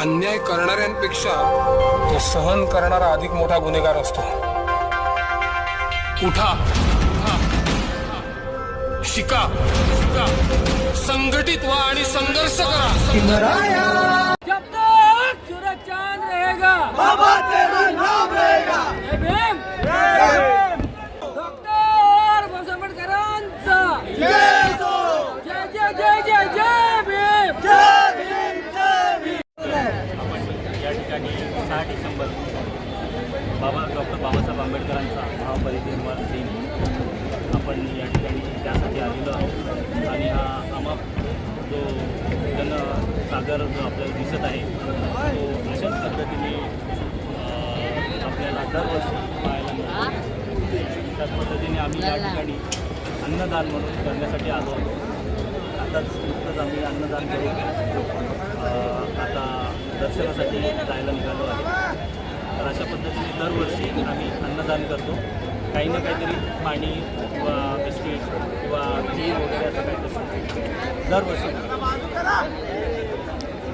अन्याय करणाऱ्यांपेक्षा तो सहन करणारा अधिक मोठा गुन्हेगार असतो. उठा. शिका. शिका संघटित व्हा आणि संघर्ष करा. जब तक सूरज चांद रहेगा बाबा तेरा नाम रहेगा। जय भीम। जय डॉक्टर बाबासाहेब आंबेडकरांचा जय जय जय जय जय भीम या ठिकाणी सहा डिसेंबर. बाबा डॉक्टर बाबासाहेब आंबेडकरांचा महापरिनिर्वाण दिन. आपण या ठिकाणी त्यासाठी आलेलो आहोत. आणि हा आम्हा जो जनसागर जो आपल्याला दिसत आहे तो अशाच पद्धतीने आपल्याला दरवर्षी पाहायला मिळतो. त्याच पद्धतीने आम्ही या ठिकाणी अन्नदान म्हणून करण्यासाठी आलो होतो आताच नुकतंच आम्ही अन्नदान करू आता दर्शनासाठी जायला निघालो आहे. तर अशा पद्धतीने दरवर्षी आम्ही अन्नदान करतो. काही ना काहीतरी पाणी किंवा बिस्किट किंवा खीर वगैरे असं काहीतरी दरवर्षी.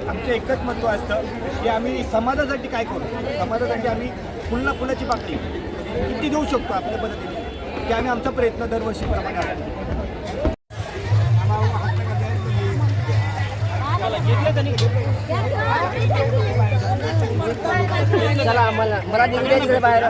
आमचं एकच महत्त्व असतं की आम्ही समाजासाठी काय करू? समाजासाठी आम्ही फुलना फुलाची पाकळी किती देऊ शकतो आपल्या पद्धतीने की आम्ही आमचा प्रयत्न दरवर्षीप्रमाणे असतो. मला निघू द्या तिकडे बाहेर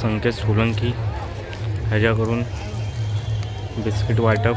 संकेत सोलंकी ह्याच्याकडून बिस्किट वाटप.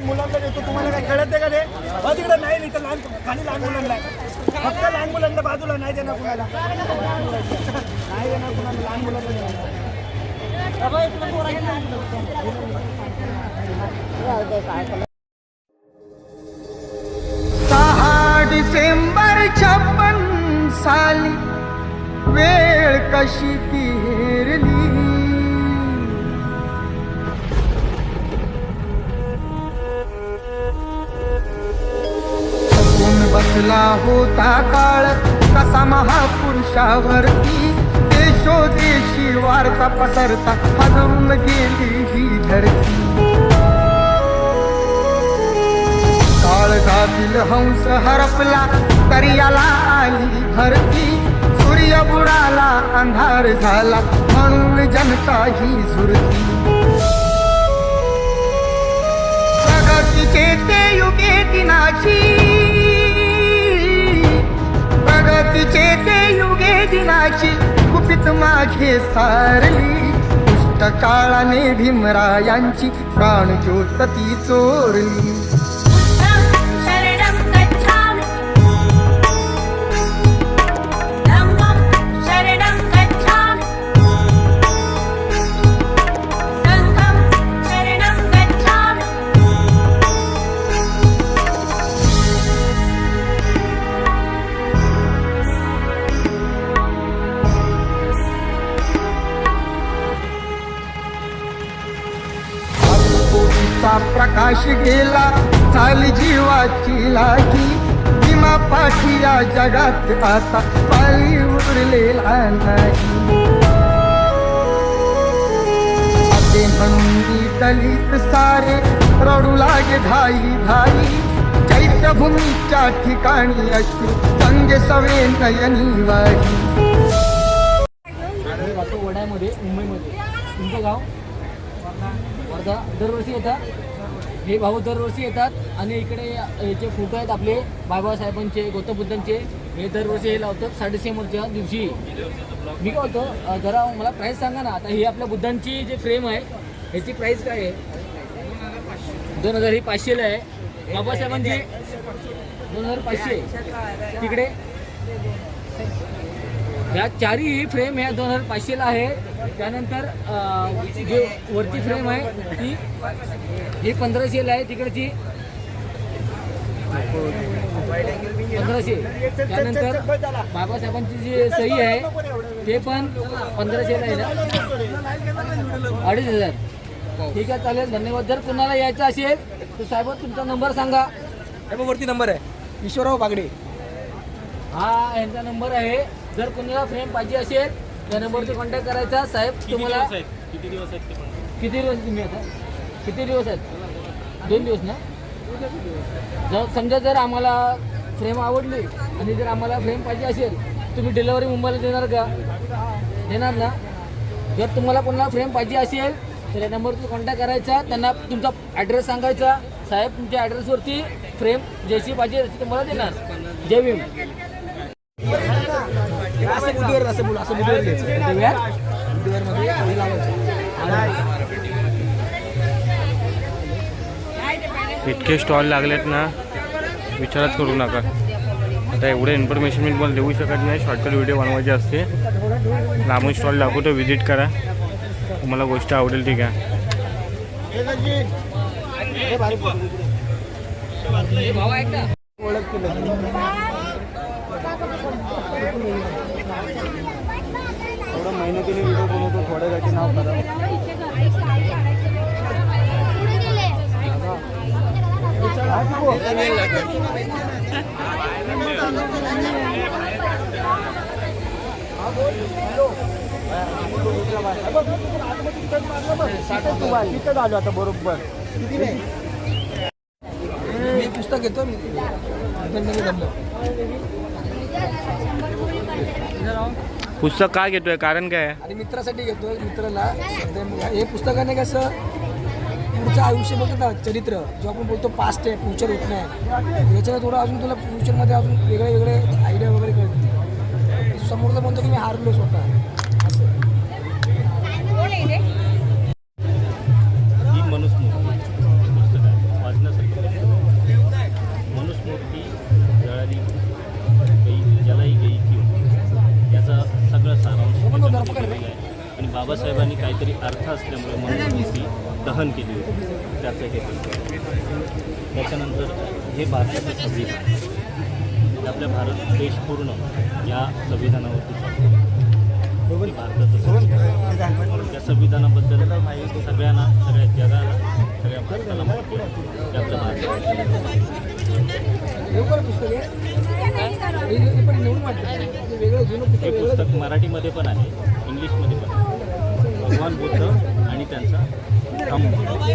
मुलांना देतो तुम्हाला काय कळत का ते? तिकडे नाही नाही तर लहान खाली लहान मुलांना फक्त लहान मुलांना बाजूला नाही देणार कुणाला. नाही देणार कुणाला लहान मुलांना देणार. डिसेंबर छप्पन साली वेळ कशी ती बसला होता काळ, कसा महापुरुषावरती देशोदेशी वार्ता पसरता हलवून गेली ही धरती। काळजातील हंस हरपला दर्याला आली भरती सूर्य बुडाला अंधार झाला म्हणून जनता ही झुरती प्रगतीचे ते युगे दिनाची. प्रगतीचे ते युगे दिनाची गुपित मागे सारली. काळाने भीमरायांची प्राणज्योत ती चोरली. झाली जीवाची लागी भीमा पाठी या जगात आता पाळी उरलेला नाही. मंदी दलित सारे रडू लागे धाई धाई. चैत्यभूमीच्या ठिकाणी अशी संगे सवे नयनी वाही मी मुंबईमध्ये. तुमचं गाव? वर्धा. दरवर्षी येतात हे भाऊ दरवर्षी येतात आणि इकडे याचे फोटो आहेत आपले बाबासाहेबांचे गौतम बुद्धांचे हे दरवर्षी हे लावतात साडेसेमच्या दिवशी. मी काय होतो जरा मला प्राईस सांगा ना. आता ही आपल्या बुद्धांची जे फ्रेम आहे ह्याची प्राईस काय आहे? दोन हजार ही पाचशेला आहे. बाबासाहेबांची दोन हजार पाचशे. तिकडे? ह्या चारही ही फ्रेम ह्या दोन हजार पाचशेला आहे. त्यानंतर जे वरची फ्रेम आहे ती ही पंधराशेला आहे तिकडची पंधराशे त्यानंतर बाबासाहेबांची जी सही आहे ते पण पंधराशेला आहे ना? अडीच हजार. ठीक आहे चालेल. धन्यवाद. जर कुणाला यायचं असेल तर साहेब तुमचा नंबर सांगा. वरती नंबर आहे. ईश्वरराव बागडे. हा यांचा नंबर आहे. जर कोणाला फ्रेम पाहिजे असेल त्या नंबरवर कॉन्टॅक्ट करायचा साहेब तुम्हाला किती दिवस आहेत ते पण? किती दिवस तुम्ही आता? किती दिवस आहेत? दोन दिवस ना? जर समजा जर आम्हाला फ्रेम आवडली आणि जर आम्हाला फ्रेम पाहिजे असेल तुम्ही डिलेवरी मुंबईला देणार का? देणार ना? जर तुम्हाला कोणाला फ्रेम पाहिजे असेल तर या नंबरवर कॉन्टॅक्ट करायचा त्यांना तुमचा ॲड्रेस सांगायचा. साहेब तुमच्या ॲड्रेसवरती फ्रेम जशी पाहिजे तशी तुम्हाला देणार. जय भीम. असं बुद्धीवर असं बोल असं बुद्धीवर घ्यायचं. देऊया बुद्धीवरमध्ये हे लावायचं इतके स्टॉल लागलेत ना विचारच करू नका. आता एवढं इन्फॉर्मेशन मी तुम्हाला देऊ शकत नाही शॉर्टकट व्हिडिओ बनवायचे असते. लांबून स्टॉल दाखवतो व्हिजिट करा. तुम्हाला गोष्ट आवडेल ठीक आहे भावा ऐक ना एवढं मेहनतीने व्हिडिओ बनवतो थोड्या वेळाचे नाव करा. तिथं आलो आता बरोबर मी पुस्तक घेतो मी जमलं पुस्तक का घेतोय? कारण काय? आहे आणि मित्रासाठी घेतो मित्राला. सध्या मग हे पुस्तकाने कसं पुढचं आयुष्य बघत ना चरित्र जो आपण बोलतो पास्ट आहे फ्युचर होत नाही. याच्यानं थोडं अजून तुला फ्युचरमध्ये अजून वेगळे वेगळे आयडिया वगैरे कळतील. समोरचा म्हणतो की मी हारलो स्वतः. असं. ही हे भारताचं संविधान हे आपल्या भारत देश पूर्ण या संविधानावरती भारताचं संविधान. त्या संविधानाबद्दल सगळ्यांना सगळ्या जगाला सगळ्या भारताला माहिती आहे. आपल्या भारतात हे पुस्तक आहे मराठीमध्ये पण आहे. इंग्लिशमध्ये पण आहे. भगवान बुद्ध आणि त्यांचा धम्म.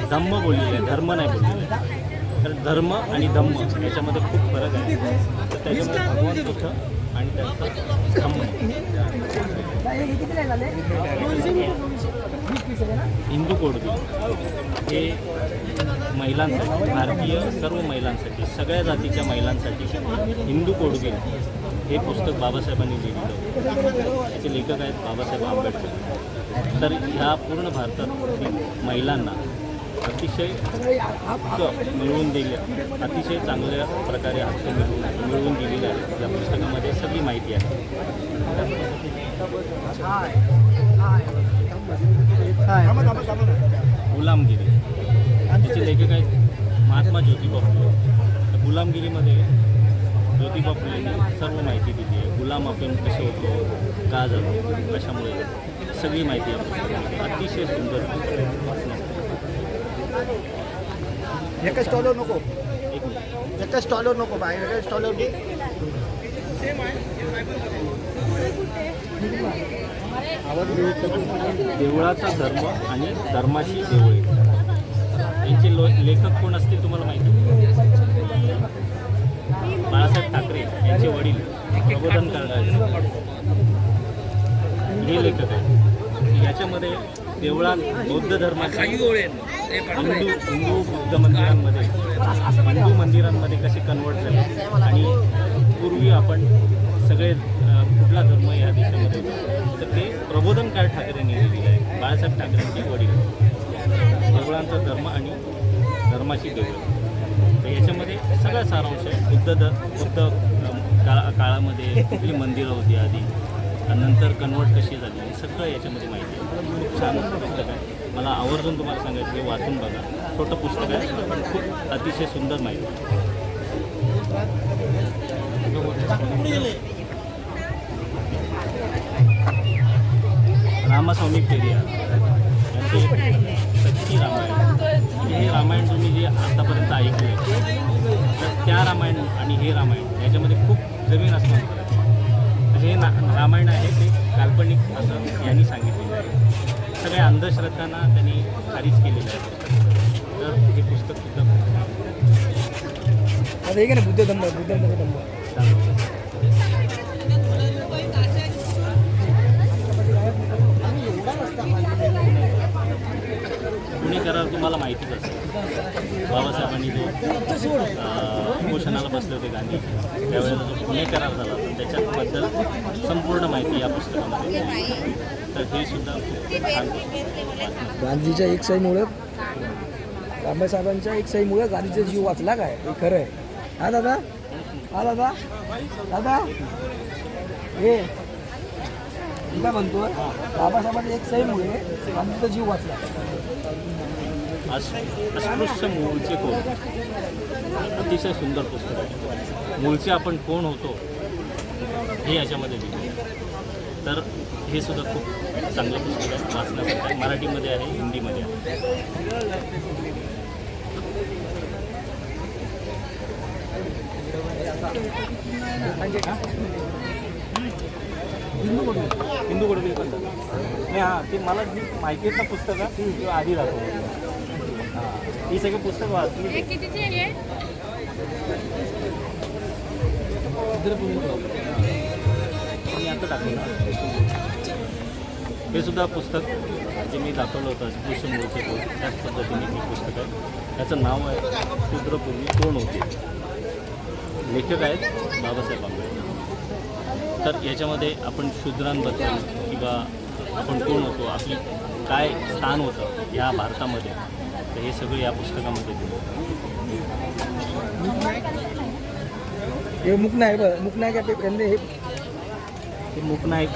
धम्म बोललेलं आहे. धर्म नाही बोललेलं आहे. कारण धर्म आणि धम्म याच्यामध्ये खूप फरक आहे. तर त्याच्यामध्ये भगवान बुद्ध आणि त्यांचा धम्म. हिंदू कोडगिल हे महिलांसाठी भारतीय सर्व महिलांसाठी सगळ्या जातीच्या महिलांसाठी हिंदू कोडगिल हे पुस्तक बाबासाहेबांनी लिहिलेलं होतं. याचे लेखक आहेत बाबासाहेब आंबेडकर. तर ह्या पूर्ण भारतात महिलांना अतिशय मिळवून दिले अतिशय चांगल्या प्रकारे हक्क मिळवून मिळवून दिलेली आहे या पुस्तकामध्ये सगळी माहिती आहे. गुलामगिरी. तिचे लेखक आहेत महात्मा ज्योतिबा फुले. तर गुलामगिरीमध्ये ज्योतिबा फुलेंनी सर्व माहिती दिली आहे. गुलाम आपण कसं होतो का झालो कशामुळे सगळी माहिती आहे अतिशय सुंदर पुस्तक आहे. एका स्टॉलवर नको. एक एका स्टॉलवर नको बाहेर एका स्टॉलवर घे देवळाचा धर्म आणि धर्माशी देवळे यांचे लो लेखक कोण असतील तुम्हाला माहिती? बाळासाहेब ठाकरे यांचे वडील प्रबोधन करणारे. हे लेखक आहेत. याच्यामध्ये देवळात बौद्ध धर्माचे हिंदू हिंदू बुद्ध मंदिरांमध्ये हिंदू मंदिरांमध्ये कसे कन्वर्ट झाले? आणि पूर्वी आपण सगळे कुठला धर्म या देशामध्ये तर ते प्रबोधनकार ठाकरेंनी लिहिलेलं आहे. बाळासाहेब ठाकरेंचे वडील. देवळांचा धर्म आणि धर्माची देवळं. तर याच्यामध्ये सगळा सारांश आहे. बुद्ध द बुद्ध काळा काळामध्ये कुठली मंदिरं होती आधी? आणि नंतर कन्वर्ट कशी झाली? हे सगळं याच्यामध्ये खूप छान पुस्तक आहे. मला आवर्जून तुम्हाला सांगायचं हे वाचून बघा. छोटं पुस्तक आहे पण खूप अतिशय सुंदर माहिती रामास्वामी पेरिया यांचे म्हणजे सच्ची रामायण. हे रामायण तुम्ही जे आतापर्यंत ऐकले तर त्या रामायण आणि हे रामायण याच्यामध्ये खूप जमीन असणार आहे. रामायण आहे ते काल्पनिक असं यांनी सांगितलेलं आहे. सगळ्या अंधश्रद्धांना त्यांनी खारिज केलेलं आहे. तर हे पुस्तक सुद्धा आता हे ना बुद्ध धम्म बुद्ध धम्म छान होतं. पुणे करार तुम्हाला माहितीच असेल. बाबासाहेबांनी जो उपोषणाला बसले होते गांधी त्यावेळेला जो पुणे करार झाला त्याच्याबद्दल संपूर्ण माहिती या पुस्तकामध्ये. तर हे सुद्धा गांधीच्या एक सहीमुळं बाबासाहेबांच्या एक सहीमुळं गांधीचा जीव वाचला काय? हे खरं आहे हा दादा? हा दादा? दादा? हे काय म्हणतो बाबासाहेबांच्या एक सहीमुळे गांधीचा जीव वाचला. अस- अस्पृश्य मूळचे कोण? अतिशय सुंदर पुस्तक आहे. मूळचे आपण कोण होतो? हे याच्यामध्ये दिले तर हे सुद्धा खूप चांगलं पुस्तक आहे. वाचण्यासाठी आहे. मराठीमध्ये आहे हिंदीमध्ये आहे. हिंदू गोडबिल पण नाही हां ते मला जी माहिती आहेत ना पुस्तकं ती आधी दाखवली. हां ही सगळी पुस्तकं वाचली. मी दाखवलं हे सुद्धा पुस्तक जे मी दाखवलं होतं कृष्ण मूळचे त्याच पद्धतीने हे पुस्तक आहे. त्याचं नाव आहे शूद्रपूर्वी कोण होते? लेखक आहेत बाबासाहेब आंबेडकर. तर याच्यामध्ये आपण शूद्रांबद्दल किंवा आपण कोण होतो आपली काय स्थान होतं या भारतामध्ये तर हे सगळं या पुस्तकामध्ये दिलं हे मुकनायक बघ मुकनायक हे हे मुकनायक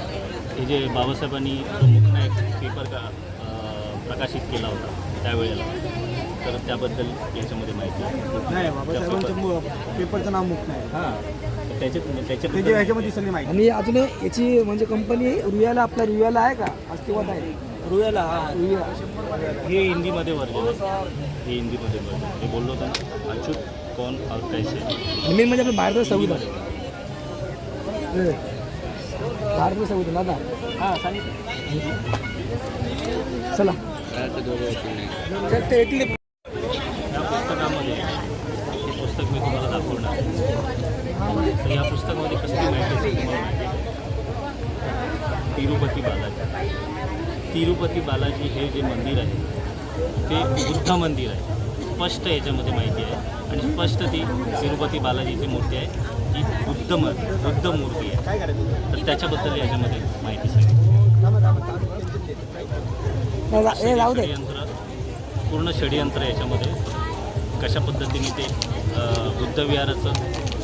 हे जे बाबासाहेबांनी जो मुकनायक पेपर का प्रकाशित केला होता त्यावेळेला तर त्याबद्दल याच्यामध्ये माहिती आहे. नाही बाबासाहेबांचं बाबासाहेबांचं पेपरचं नाव नाही हां त्याच्यात त्याच्या त्याच्याबद्दल ह्याच्यामध्ये सगळी माहिती. आणि अजून याची म्हणजे कंपनी रुयाला आपल्या रुयाला आहे का? अस्तित्वात आहे. रुयाला हा. रुया हे हिंदीमध्ये वर्जन हे हिंदीमध्ये वर्जन हे बोललो होतं ना अच्युत कौन और कैसे? मेन म्हणजे आपलं बाहेरचं संविधान बाहेरचं संविधान दादा हां सांगितलं. चला. तर ते इथले या पुस्तकामध्ये हे पुस्तक मी तुम्हाला दाखवणार. आहे. तर या पुस्तकामध्ये कसली माहिती असेल तुम्हाला? तिरुपती बालाजी. तिरुपती बालाजी हे जे मंदिर आहे ते बुद्ध मंदिर आहे. स्पष्ट याच्यामध्ये माहिती आहे. आणि स्पष्ट ती तिरुपती बालाजीची मूर्ती आहे. ही बुद्ध म बुद्ध मूर्ती आहे. काय करायचं? तर त्याच्याबद्दल याच्यामध्ये माहिती सांगितली षडयंत्र पूर्ण षडयंत्र याच्यामध्ये कशा पद्धतीने ते अ, बुद्ध विहाराचं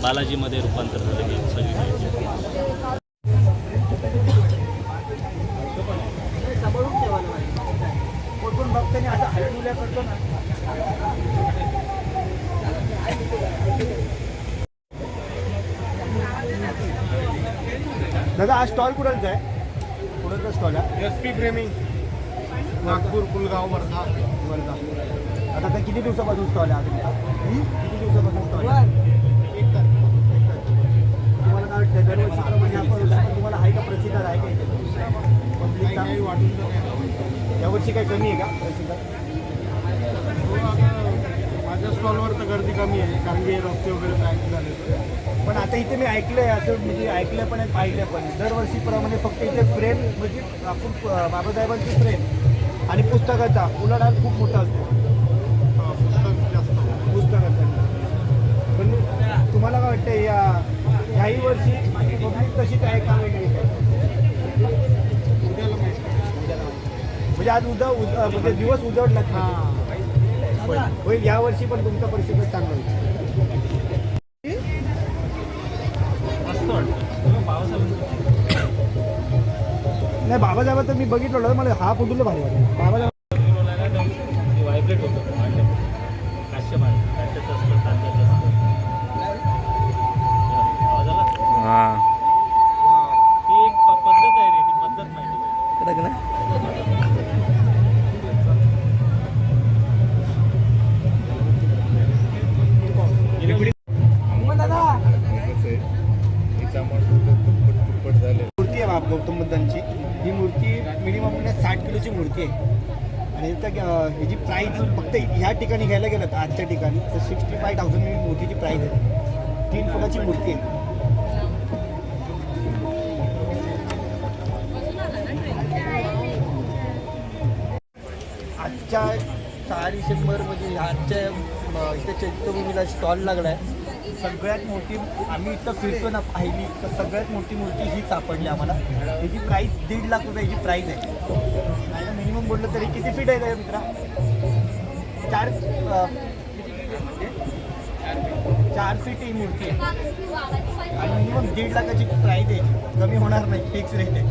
बालाजीमध्ये रूपांतर झालं हे सगळी माहिती. भक्तांनी करतो ना दादा हा स्टॉल कुठंचा आहे? कुठंचा स्टॉल आहे? S P framing Nagpur Kulgaon Wardha. Wardha. आता आता किती दिवसापासून स्टॉल आहे? तुमचा? किती दिवसापासून स्टॉल आहे. तुम्हाला काय वाटतं दरवर्षीप्रमाणे हा पण तुम्हाला आहे का प्रतिकार आहे का इथे? पब्लिकचा यावर्षी काही कमी आहे का माझ्या स्टॉलवर तर गर्दी कमी आहे कारण की रस्ते वगैरे पॅक झाले. पण आता इथे मी ऐकलंय असं म्हणजे ऐकलं पण आणि पाहिलं पण दरवर्षीप्रमाणे फक्त इथे फ्रेम म्हणजे आपण बाबासाहेबांची फ्रेम आणि पुस्तकाचा उलाढाल खूप मोठा असतो. पुस्तक जास्त. पुस्तकाचा. पण तुम्हाला काय वाटतं या याही वर्षी पब्लिक तशीच आहे का वेगळी आहे? म्हणजे आज उद्या उद- म्हणजे दिवस उजवडला होईल होईल. या वर्षी पण तुमचा परिस्थिती चांगला होईल. नाही बाबासाहेब तर मी बघितलं मला हा फुटलं भारी वाटला. बाबासाहेब स्टॉल लागला आहे सगळ्यात मोठी आम्ही इथं फिरतो ना पाहिली तर सगळ्यात मोठी मूर्ती ही सापडली आम्हाला. त्याची प्राईस दीड लाख रुपयाची प्राईस आहे. मिनिमम बोललं तरी किती फीट आहे मित्रा? चार चार फीट ही मूर्ती आहे. आणि मिनिमम दीड लाखाची प्राईस आहे. कमी होणार नाही फिक्स रेट आहे.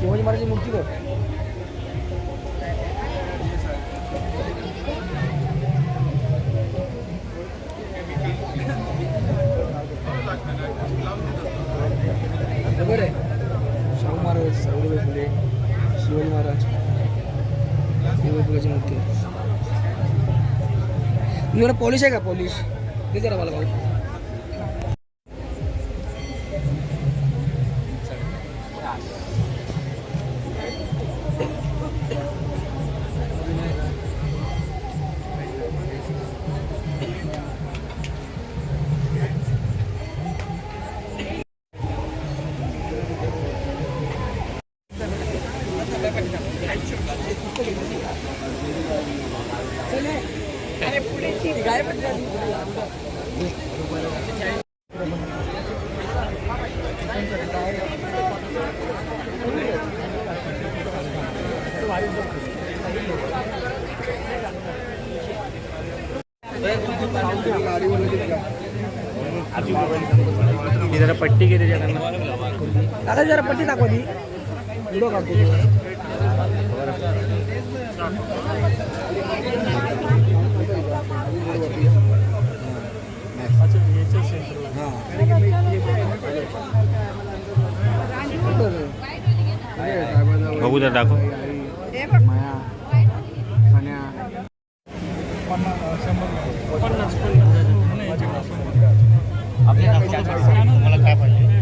शिवाजी महाराजांची मूर्ती बघ बरोबर आहे शाहू महाराज सावित्रीबाई फुले शिवाजी महाराज शिवबाई मूर्ती आहे तुम्हाला पॉलिश आहे का? पॉलिश दे जरा मला भाऊ. ही जरा पट्टी घे त्याच्याकडनं दादा जरा पट्टी दाखवा ती व्हिडिओ काढतो. बघू जरा दाखव. तुम्हाला काय पाहिजे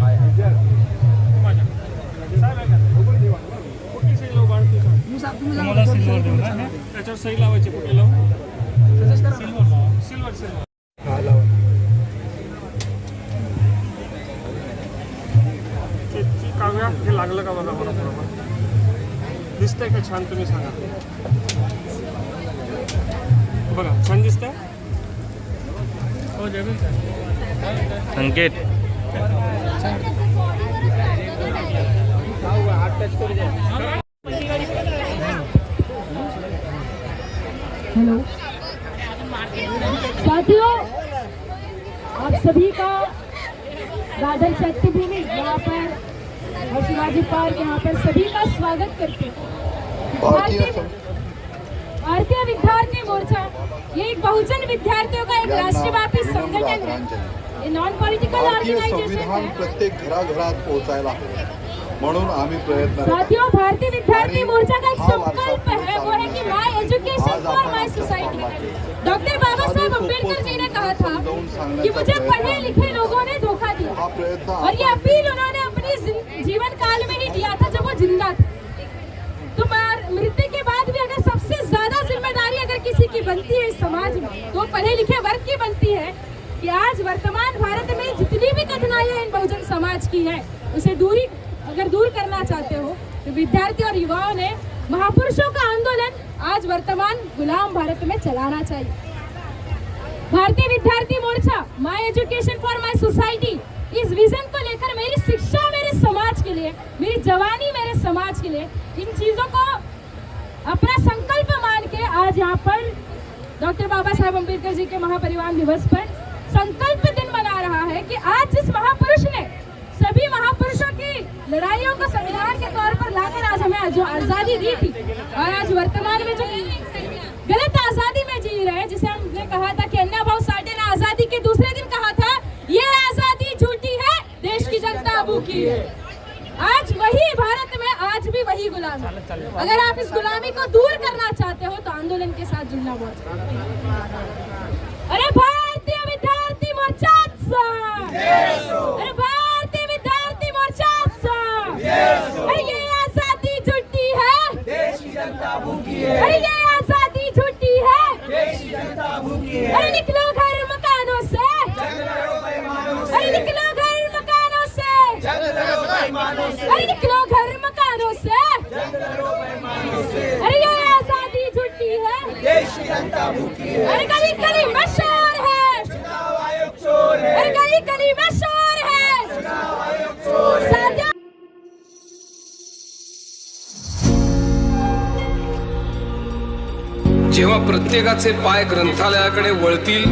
तुम्हाला. सिल्वर देऊ ना त्याच्यावर सही लावायची कुठे लावू Suggest करा. सिल्वर सिल्वर हा, लावा. काव्या हे लागलं का बघा बरं बरोबर दिसतंय का छान तुम्ही सांगा बघा छान दिसतंय हो जमीन संकेत। हेलो। साथियों आप सभी का शक्ति भूमि यहाँ पर और शिवाजी पार्क यहाँ पर सभी का स्वागत करते हैं। भारतीय भारतीय विद्यार्थी मोर्चा ये एक बहुजन विद्यार्थियों का एक राष्ट्रव्यापी संगठन है। नॉन पॉलिटिकल भारतीय संविधान प्रत्येक घराघरात पोहोचायला हवं. म्हणून आम्ही प्रयत्न साथियों भारतीय विद्यार्थी मोर्चा का एक संकल्प है वो है कि my education for my society doctor Baba Saheb Ambedkar जी ने कहा था कि मुझे पढ़े लिखे लोगों ने धोखा दिया। और ये अपील उन्होंने अपने जीवन काल में ही दिया था जब वो ज़िंदा थे। तो मृत्यु के बाद भी अगर सबसे ज़्यादा ज़िम्मेदारी अगर किसी की बनती है इस समाज में तो पढ़े लिखे वर्ग की बनती है। कि आज वर्तमान भारत में जितनी भी कठिनाइयाँ इन बहुजन समाज की है, उसे दूरी, अगर दूर करना चाहते हो तो विद्यार्थी और युवाओं ने महापुरुषों का आंदोलन आज वर्तमान गुलाम भारत में चलाना चाहिए। Bharatiya Vidyarthi Morcha my education for my society is vision को लेकर मेरी शिक्षा मेरे समाज के लिए, मेरी जवानी मेरे समाज के लिए, इन चीज़ों को अपना संकल्प मान के आज यहाँ पर डॉक्टर बाबा साहेब अंबेडकर जी के महापरिवार दिवस पर संकल्प दिन मना रहा है कि आज जिस महापुरुष ने सभी महापुरुषों की लड़ाइयों को संविधान के तौर पर लाकर आज हमें जो आज़ादी दी थी और आज वर्तमान में जो गलत आज़ादी में जी रहे हैं, जिसे हमने कहा था कि अन्ना भाव साठे ने आज़ादी के दूसरे दिन कहा था, ये आज़ादी झूठी है, देश की जनता भूखी है। आज वही भारत में आज भी वही गुलाम अगर आप इस गुलामी को दूर करना चाहते हो तो आंदोलन के साथ जुड़ना बहुत अरे विद्यार्थी मोर्चाचा अरे भारतीय विद्यार्थी मोर्चाचा जेव्हा प्रत्येकाचे पाय ग्रंथालयाकडे वळतील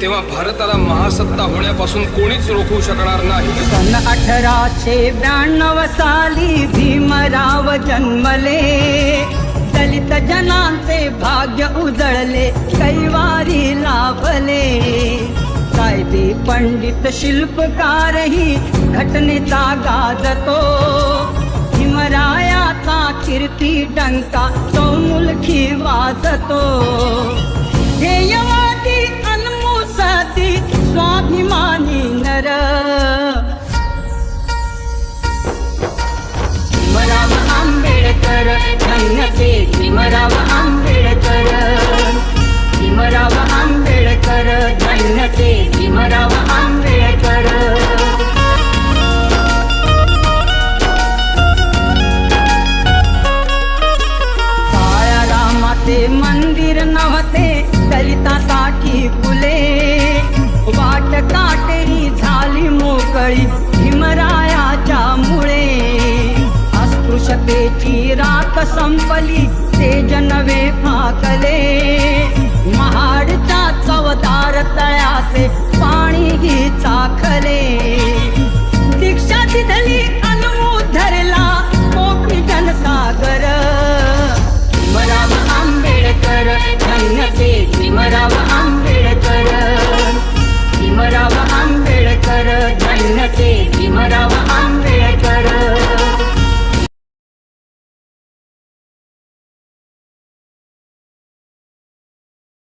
तेव्हा भारताला महासत्ता होण्यापासून कोणीच रोखू शकणार नाही. सन अठराशे ब्याण्णव साली भीमराव जन्मले. दलित जनांचे भाग्य उजळले कैवारी लाभले. कायदे पंडित शिल्पकारही घटनेचा गाजतो. भीमरायाचा कीर्ती डंका? चौमुलखी वाजतो. ध्येयवादी अनमुसती स्वाभिमानी नर. भीमराव आंबेडकर धन्यते भीमराव आंबेडकर. भीमराव आंबेडकर धन्यते भीमराव आंबेडकर. मंदिर नव्हते दलितासाठी फुले. वाट काटेरी झाली मोकळी भीमरायाच्या मुळे. अस्पृश्यतेची राख संपली ते जनवे फाकले. महाडच्या चवदार तळ्याचे पाणी ही चाखले भीमराव आंबेडकर भीमराव